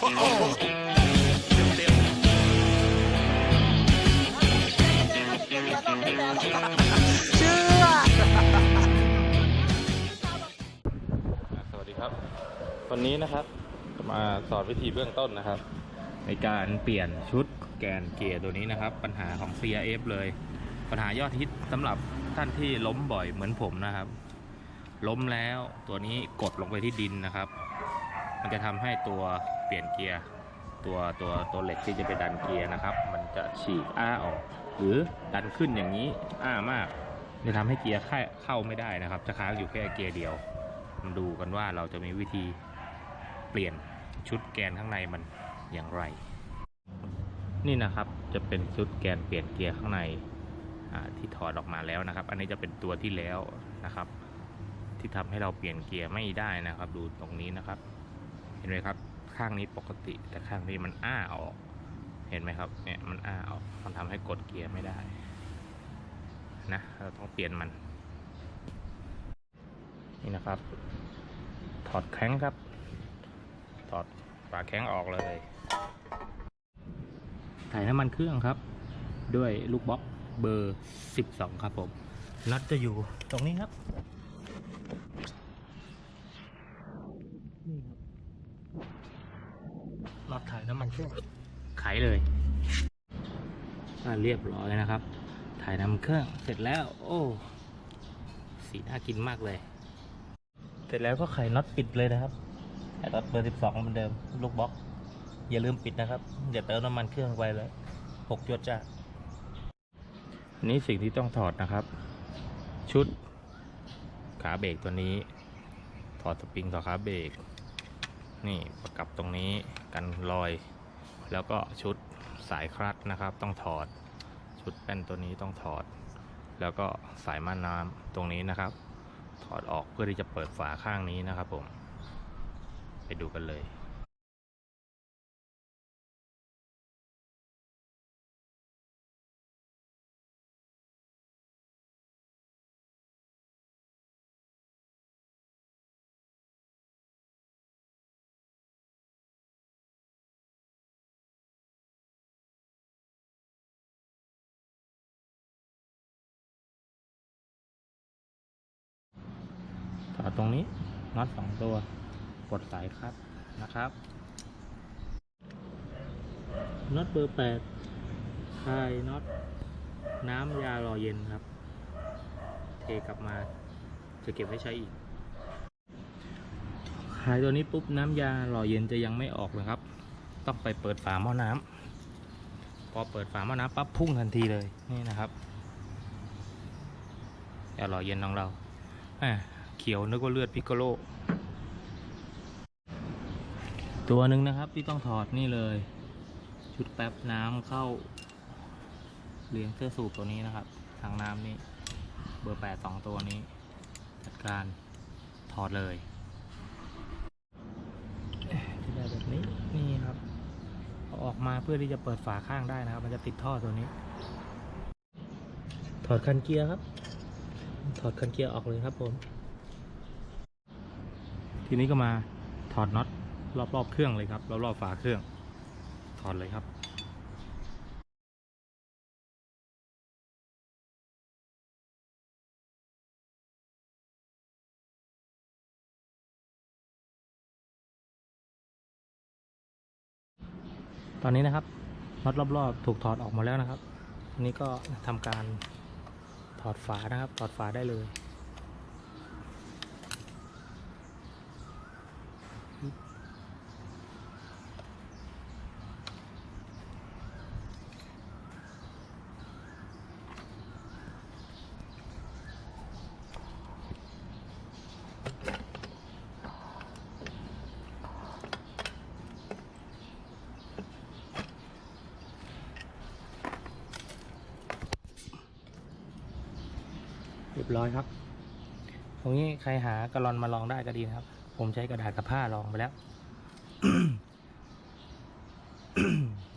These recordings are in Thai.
เชื่อ สวัสดีครับ วันนี้นะครับจะมาสอนวิธีเบื้องต้นนะครับ ในการเปลี่ยนชุดแกนเกียร์ตัวนี้นะครับ ปัญหาของ CRF เลย ปัญหายอดฮิตสำหรับท่านที่ล้มบ่อยเหมือนผมนะครับ ล้มแล้วตัวนี้กดลงไปที่ดินนะครับ มันจะทำให้ตัวเปลี่ยนเกียร์ตัวตัวตัวเหล็กที่จะไปดันเกียร์นะครับ มันจะฉีกอ้าออก หรือดันขึ้นอย่างนี้อ้ามากจะทำให้เกียร์เข้าเข้าไม่ได้นะครับ จะค้างอยู่แค่เกียร์เดียวมาดูกันว่าเราจะมีวิธีเปลี่ยนชุดแกนข้างในมันอย่างไร นี่นะครับจะเป็นชุดแกนเปลี่ยนเกียร์ข้างในที่ถอดออกมาแล้วนะครับ อันนี้จะเป็นตัวที่แล้วนะครับ ที่ทำให้เราเปลี่ยนเกียร์ไม่ได้นะครับ ดูตรงนี้นะครับ เห็นไหมครับ ข้างนี้ปกติ แต่ข้างนี้มันอ้าออก เห็นไหมครับ เนี่ยมันอ้าออกมันทำให้กดเกียร์ไม่ได้ นะ เราต้องเปลี่ยนมัน นี่นะครับ ถอดแข้งครับ ถอดฝาแข้งออกเลยถ่ายน้ำมันเครื่องครับ ด้วยลูกบล็อกเบอร์ 12 ครับผมน็อตจะอยู่ตรงนี้ครับ นี่ครับ น็อตถ่ายน้ำมัน เครื่องไขเลยอ่าเรียบร้อยนะครับ ถ่ายน้ำมันเครื่องเสร็จแล้ว โอ้ สีน่ากินมากเลย เสร็จแล้วก็ไขน็อตปิดเลยนะครับไขน็อตเบอร์สิบสองเหมือนเดิม ลูกบล็อก อย่าลืมปิดนะครับอย่าเติมน้ำมันเครื่องไปเลยหกจวดจ้าอันนี้สิ่งที่ต้องถอดนะครับ ชุดขาเบรกตัวนี้ ถอดสปริงต่อขาเบรกนี่ประกับตรงนี้กันรอย แล้วก็ชุดสายคลัตนะครับ ต้องถอด ชุดแป้นตัวนี้ต้องถอด แล้วก็สายม่านน้ำตรงนี้นะครับ ถอดออกเพื่อที่จะเปิดฝาข้างนี้นะครับผม ไปดูกันเลย ตรงนี้น็อตสองตัวกดสายครับนะครับน็อตเบอร์แปดคลายน็อตน้ำยาหล่อเย็นครับ เทกลับมาจะเก็บไว้ใช้อีกคลายตัวนี้ปุ๊บน้ำยาหล่อเย็นจะยังไม่ออกเลยครับ ต้องไปเปิดฝาหม้อน้ำพอเปิดฝาหม้อน้ำปั๊บพุ่งทันทีเลยนี่นะครับยาหล่อเย็นของเราอ่า เขียวนึกว่าเลือดพิกโกโล ตัวหนึ่งนะครับที่ต้องถอดนี่เลย ชุดแป๊บน้ำเข้า เลี้ยงเสื้อสูบตัวนี้นะครับทางน้ำนี่เบอร์แปดสองตัวนี้ จัดการถอดเลยได้แบบนี้นี่ครับออกมาเพื่อที่จะเปิดฝาข้างได้นะครับ มันจะติดท่อตัวนี้ ถอดคันเกียร์ครับ ถอดคันเกียร์ออกเลยครับผม ทีนี้ก็มาถอดน็อตรอบๆเครื่องเลยครับรอบๆฝาเครื่อง ถอดเลยครับตอนนี้นะครับน็อตรอบๆ ถูกถอดออกมาแล้วนะครับทีนี้ก็ทำการถอดฝานะครับ ถอดฝาได้เลย ร้อยครับ ตรงนี้ใครหากระลอนมาลองได้ก็ดีนะครับ ผมใช้กระดาษกับผ้าลองไปแล้ว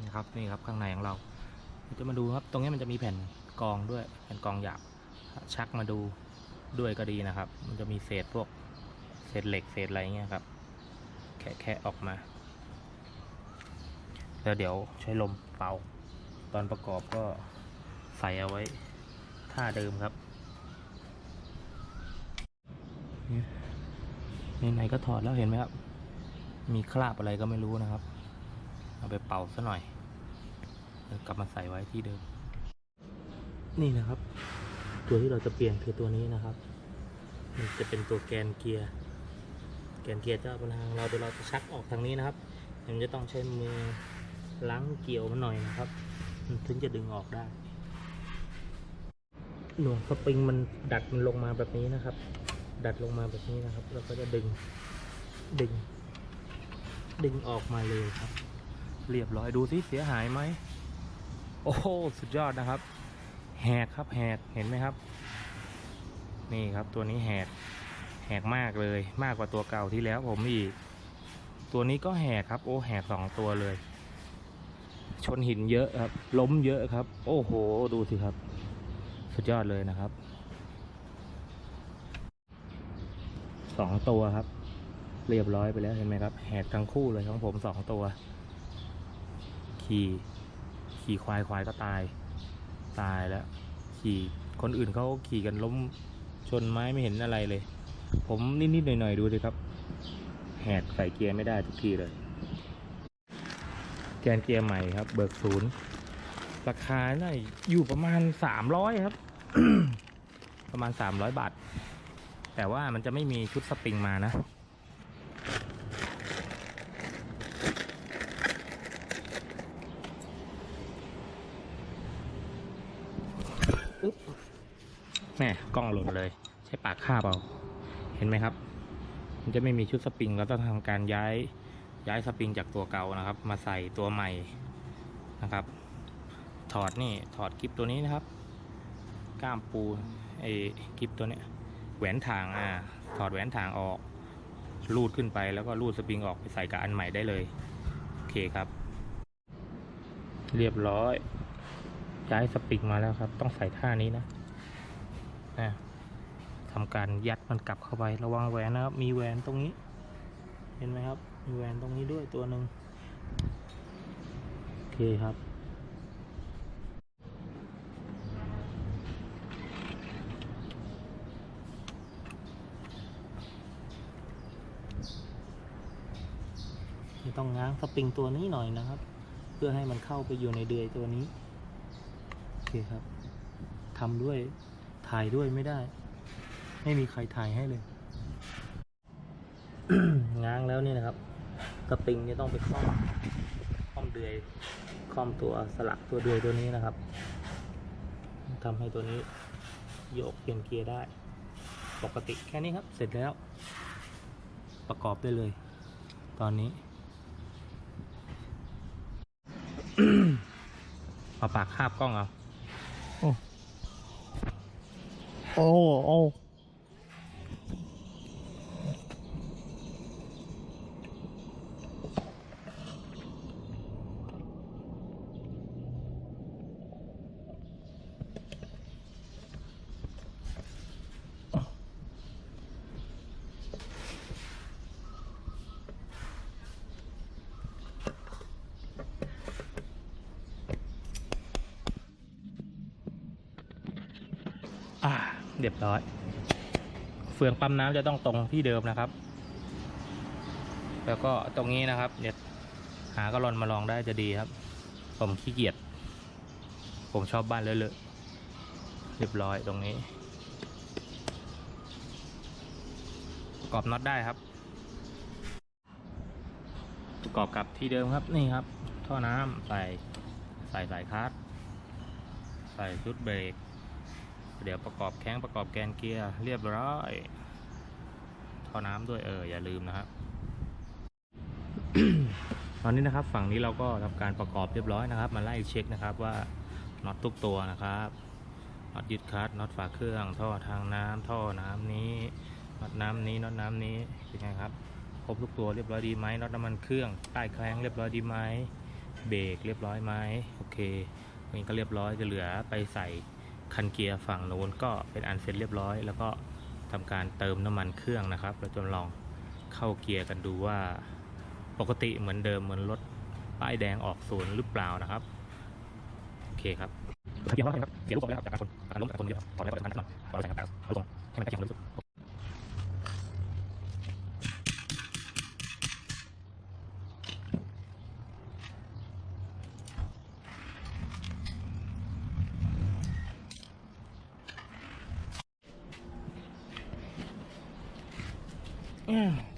นี่ครับนี่ครับข้างในของเราเดี๋ยวจะมาดูครับ ตรงนี้มันจะมีแผ่นกองด้วยแผ่นกองหยาบชักมาดูด้วยก็ดีนะครับ มันจะมีเศษพวกเศษเหล็กเศษอะไรเงี้ยครับ แคะแคะออกมาแล้วเดี๋ยวใช้ลมเป่า ตอนประกอบก็ใส่เอาไว้ท่าเดิมครับ นี่ไหนก็ถอดแล้วเห็นไหมครับ มีคราบอะไรก็ไม่รู้นะครับ เอาไปเป่าซะหน่อยแล้วกลับมาใส่ไว้ที่เดิม นี่นะครับ ตัวที่เราจะเปลี่ยนคือตัวนี้นะครับ มันจะเป็นตัวแกนเกียร์ แกนเกียร์จะเอาไปทางเราเดี๋ยวเราจะชักออกทางนี้นะครับมันจะต้องใช้มือล้างเกี่ยวมันหน่อยนะครับ ถึงจะดึงออกได้ หน่วงสปริงมันดัดมันลงมาแบบนี้นะครับ ดัดลงมาแบบนี้นะครับ แล้วก็จะดึงดึง ดึงออกมาเลยครับ เรียบร้อยดูสิเสียหายไหม โอ้โหสุดยอดนะครับ แหกครับแหกเห็นไหมครับ นี่ครับตัวนี้แหกแหกมากเลยมากกว่าตัวเก่าที่แล้วผมอีก ตัวนี้ก็แหกครับ โอ้แหกสองตัวเลย ชนหินเยอะครับ ล้มเยอะครับ โอ้โห ดูสิครับ สุดยอดเลยนะครับ สองตัวครับ เรียบร้อยไปแล้วเห็นไหมครับ แหกทั้งคู่เลยของผมสองตัว ขี่ขี่ควายควายก็ตาย ตายแล้ว ขี่คนอื่นเขาขี่กันล้มชนไม้ไม่เห็นอะไรเลย ผมนิดๆหน่อยๆดูดิครับ แหกใส่เกียร์ไม่ได้ทุกทีเลย แกนเกียร์ใหม่ครับ เบิกศูนย์ราคาน่าอยู่ประมาณสามร้อยครับ ประมาณสามร้อยบาท แต่ว่ามันจะไม่มีชุดสปริงมานะแม่กล้องหล่นเลย ใช้ปากคาบเอาเห็นไหมครับ มันจะไม่มีชุดสปริงเราต้องทำการย้ายย้ายสปริงจากตัวเก่านะครับ มาใส่ตัวใหม่นะครับ ถอดนี่ถอดกิฟตัวนี้นะครับ ก้ามปูไอ้กิฟตัวเนี้ย แหวนถางอ่าถอดแหวนถางออกลูดขึ้นไปแล้วก็ลูดสปริงออกไปใส่กับอันใหม่ได้เลย โอเคครับ เรียบร้อย ย้ายสปริงมาแล้วครับ ต้องใส่ท่านี้นะนะทำการยัดมันกลับเข้าไประวังแหวนนะครับ มีแหวนตรงนี้ เห็นไหมครับ มีแหวนตรงนี้ด้วยตัวหนึ่งโอเคครับ ต้องง้างสปริงตัวนี้หน่อยนะครับ เพื่อให้มันเข้าไปอยู่ในเดือยตัวนี้โอเคครับทำด้วยถ่ายด้วยไม่ได้ ไม่มีใครถ่ายให้เลย ง้างแล้วนี่นะครับสปริงจะต้องไปคล้อมคล้อมเดือยคล้อมตัวสลักตัวเดือยตัวนี้นะครับทำให้ตัวนี้โยกเปลี่ยนเกียร์ได้ ปกติแค่นี้ครับ เสร็จแล้ว ประกอบได้เลย ตอนนี้ เอาปากคาบกล้องเอา โอ้ โอ้อ่ เรียบร้อย เฟืองปั๊มน้ำจะต้องตรงที่เดิมนะครับ แล้วก็ตรงนี้นะครับเดี๋ยวหากระลอนมาลองได้จะดีครับ ผมขี้เกียจผมชอบบ้านเลอะๆเรียบร้อยตรงนี้ประกอบน็อตได้ครับประกอบกับที่เดิมครับนี่ครับ ท่อน้ำใส่ใส่สายคาร์ดใส่ชุดเบรก เดี๋ยวประกอบแข้งประกอบแกนเกียร์เรียบร้อยท่อน้ำด้วยเอออย่าลืมนะครับ ตอนนี้นะครับฝั่งนี้เราก็ทำการประกอบเรียบร้อยนะครับ มาไล่เช็คนะครับว่าน็อตทุกตัวนะครับน็อตยึดคัสน็อตฝาเครื่องท่อทางน้ำท่อน้ำนี้น็อตน้ำนี้น็อตน้ำนี้เป็นไงครับครบทุกตัวเรียบร้อยดีไหมน็อตน้ำมันเครื่องใต้แข้งเรียบร้อยดีไหมเบรกเรียบร้อยไหมโอเคนี่ก็เรียบร้อยจะเหลือไปใส่ คันเกียร์ฝั่งโน้นก็เป็นอันเสร็จเรียบร้อย แล้วก็ทำการเติมน้ำมันเครื่องนะครับ เราจะลองเข้าเกียร์กันดูว่าปกติเหมือนเดิมเหมือนรถป้ายแดงออกศูนย์หรือเปล่านะครับ โอเคครับเกี่ยวครับเสียลูกแล้วครับจากการชนการล้มจากคนเดียวถอนแล้วก็จะทันก่อนต่อนเราใส่ครับเอาตรงให้มันใกล้เคียงที่สุด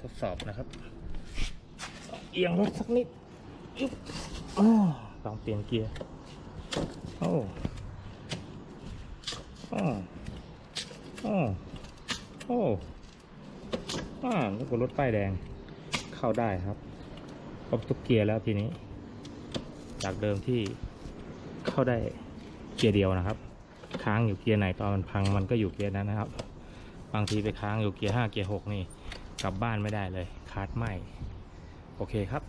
ทดสอบนะครับเอียงรถสักนิดลองเปลี่ยนเกียร์โอ้โอ้โอ้โอ้อ่านี่ก็รถป้ายแดงเข้าได้ครับครบทุกเกียร์แล้วทีนี้ จากเดิมที่เข้าได้เกียร์เดียวนะครับ ค้างอยู่เกียร์ไหนตอนมันพังมันก็อยู่เกียร์นั้นนะครับ บางทีไปค้างอยู่เกียร์ห้าเกียร์หกนี่ กลับบ้านไม่ได้เลยคาร์ดไหมโอเคครับ